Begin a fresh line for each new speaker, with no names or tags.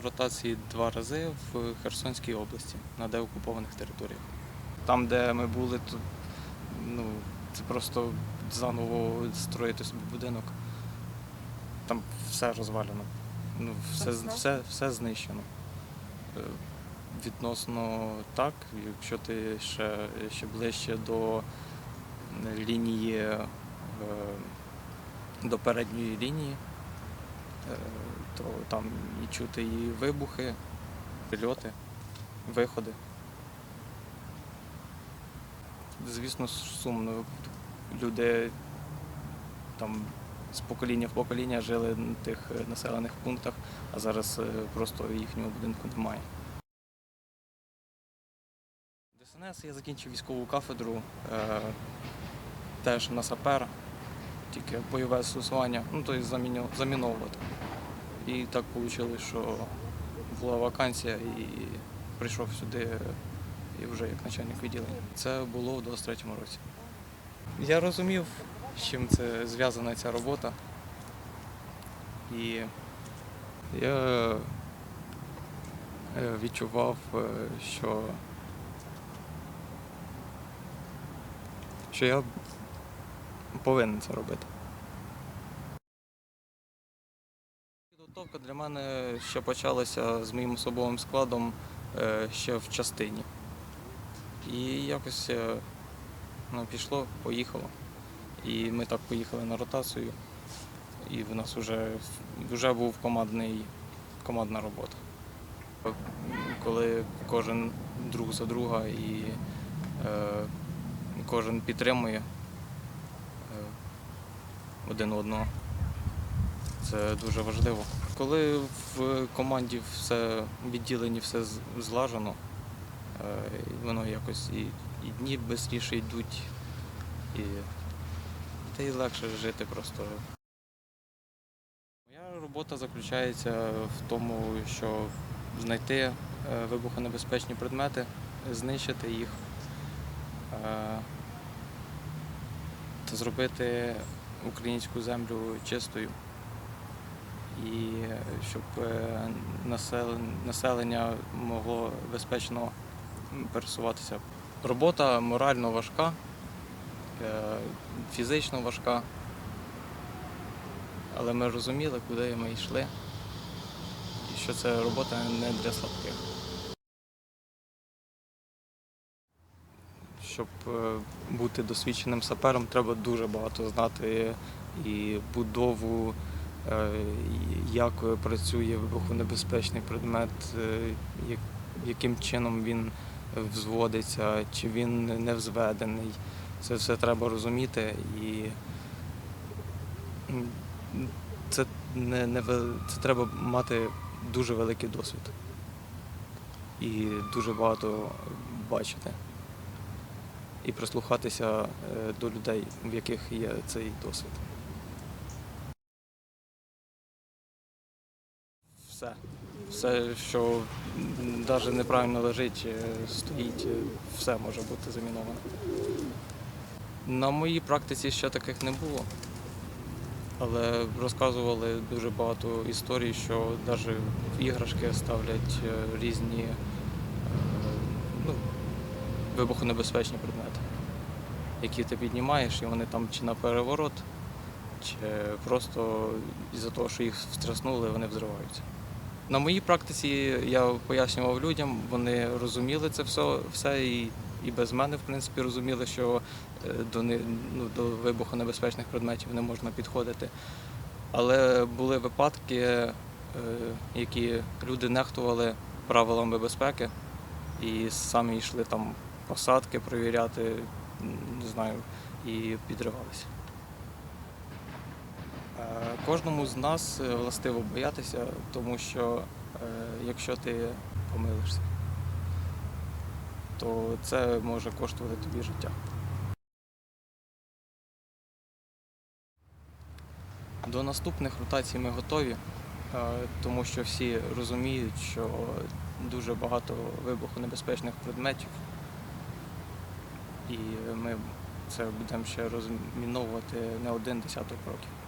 на ротації два рази в Херсонській області на деокупованих територіях. Там, де ми були, то ну, це просто заново строїти собі будинок. Там все розвалено. Ну, все,
Все?
все, все знищено. Е, Відносно так, якщо ти ще, ще ближче до лінії, е, до передньої лінії, е, то там і чути і вибухи, прильоти, виходи. Звісно, сумно. Люди там з покоління в покоління жили на тих е, населених пунктах, а зараз е, просто їхнього будинку немає. ДСНС я закінчив військову кафедру, е, теж на сапера, тільки бойове застосування, ну тобто заміновувати. І так вийшло, що була вакансія і прийшов сюди і вже як начальник відділення. Це було в 23-му році. Я розумів, з чим це зв'язана ця робота. І я е, відчував, е, що, що я повинен це робити. Підготовка для мене ще почалася з моїм особовим складом е, ще в частині. І якось е, ну, пішло, поїхало. І ми так поїхали на ротацію. І в нас вже, вже був командний, командна робота. Коли кожен друг за друга і е, кожен підтримує е, один одного. Це дуже важливо. Коли в команді все в відділенні все злажено, е, воно якось і, і дні швидше йдуть, і, та й легше жити просто. Моя робота заключається в тому, що знайти е, вибухонебезпечні предмети, знищити їх е, та зробити українську землю чистою і е, щоб е, населення могло безпечно пересуватися. Робота морально важка, е, фізично важка, але ми розуміли, куди ми йшли, і що це робота не для слабких. Щоб бути досвідченим сапером, треба дуже багато знати і будову, як працює вибухонебезпечний предмет, е, яким чином він взводиться, чи він не взведений. Це все треба розуміти і це, не, не, це треба мати дуже великий досвід і дуже багато бачити. І прислухатися е, до людей, в яких є цей досвід. Все, що навіть неправильно лежить, е, стоїть, е, все може бути заміновано. На моїй практиці ще таких не було. Але розказували дуже багато історій, що навіть в іграшки ставлять е, різні ну, вибухонебезпечні предмети, які ти піднімаєш, і вони там чи на переворот, чи просто із-за того, що їх встряснули, вони взриваються. На моїй практиці я пояснював людям, вони розуміли це все, все і, і без мене, в принципі, розуміли, що е, до, ну, до вибухонебезпечних предметів не можна підходити. Але були випадки, е, які люди нехтували правилами безпеки і самі йшли там посадки перевіряти, не знаю, і підривалися. Е, Кожному з нас е, властиво боятися, тому що е, якщо ти помилишся, то це може коштувати тобі життя. До наступних ротацій ми готові, тому що всі розуміють, що дуже багато вибухонебезпечних предметів, і ми це будемо ще розміновувати не один десяток років.